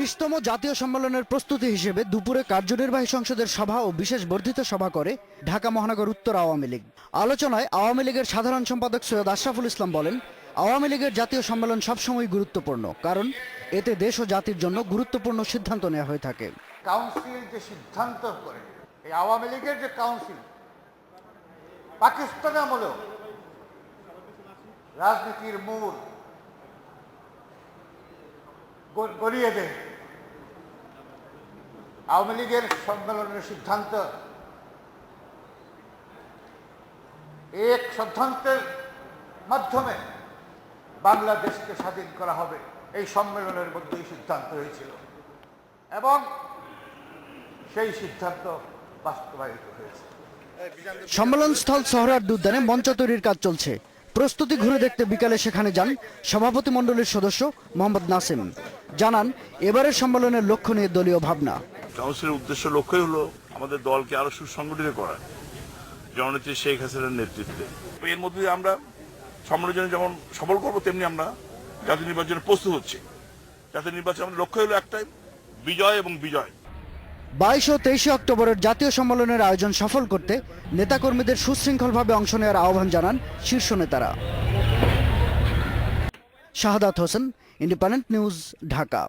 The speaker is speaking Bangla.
বিশতম জাতীয় সম্মেলনের প্রস্তুতি হিসেবে দুপুরে কার্যনির্বাহী সংসদের সভা ও বিশেষ বর্ধিত সভা করে ঢাকা মহানগর উত্তর আওয়ামী লীগ। আলোচনায় আওয়ামী লীগের সাধারণ সম্পাদক সৈয়দ আশরাফুল ইসলাম বলেন, আওয়ামী লীগের জাতীয় সম্মেলন সবসময় গুরুত্বপূর্ণ, কারণ এতে দেশ ও জাতির জন্য গুরুত্বপূর্ণ সিদ্ধান্ত নেওয়া হয়ে থাকে। কাউন্সিল যে সিদ্ধান্ত করে, এই আওয়ামী লীগের যে কাউন্সিল, পাকিস্তান আমলেও রাজনীতির মূল গড়িয়ে দেয়। আওয়ামী লীগের সম্মেলনের সিদ্ধান্ত। এক সিদ্ধান্তের মাধ্যমে বাংলাদেশকে স্বাধীন করা হবে। এই সম্মেলনের মধ্যেই সিদ্ধান্ত হয়েছিল। এবং সেই সিদ্ধান্ত বাস্তবায়িত হয়েছে। সম্মেলন স্থল সোহরার্দ উদ্যানে মঞ্চ তৈরির কাজ চলছে। প্রস্তুতি ঘুরে দেখতে বিকালে সেখানে যান সভাপতি মণ্ডলীর সদস্য মোহাম্মদ নাসিম। জানান, এবারের সম্মেলনের লক্ষ্য নিয়ে দলীয় ভাবনা। কাউন্সিলের উদ্দেশ্য লক্ষ্যই হলো আমাদের দলকে আরও সুসংগঠিত করা। জননেত্রী শেখ হাসিনার নেতৃত্বে। এর মধ্যে আমরা সম্মেলনের জন্য যেমন সফল করব, তেমনি আমরা জাতীয় নির্বাচনে প্রস্তুত হচ্ছি। জাতীয় নির্বাচন আমাদের লক্ষ্য হলো একটাই, বিজয় এবং বিজয়। বাইশ ও তেইশে অক্টোবরের জাতীয় সম্মেলনের আয়োজন সফল করতে নেতাকর্মীদের সুশৃঙ্খলভাবে অংশ নেওয়ার আহ্বান জানান শীর্ষ নেতারা। Shahadat Hossain independent news Dhaka.